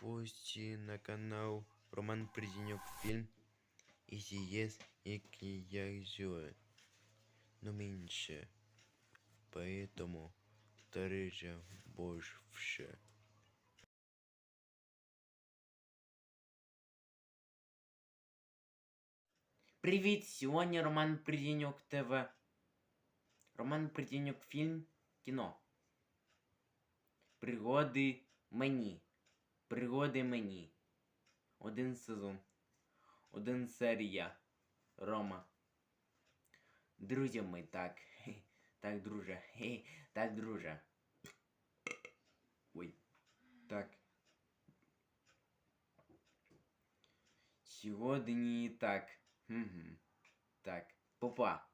гості на канал Роман Придіньок Фільм. І есть, який я зює. Но меньше. Поэтому тарижа больше. Привіт! Сьогодні Роман Придіньок ТВ. Роман Придіньок фільм кіно. Пригоди мені. Пригоди мені. Один сезон. Один серія. Рома. Друзями так. Так, друже. Так, друже. Ой. Так. Сьогодні так. Так. Попа.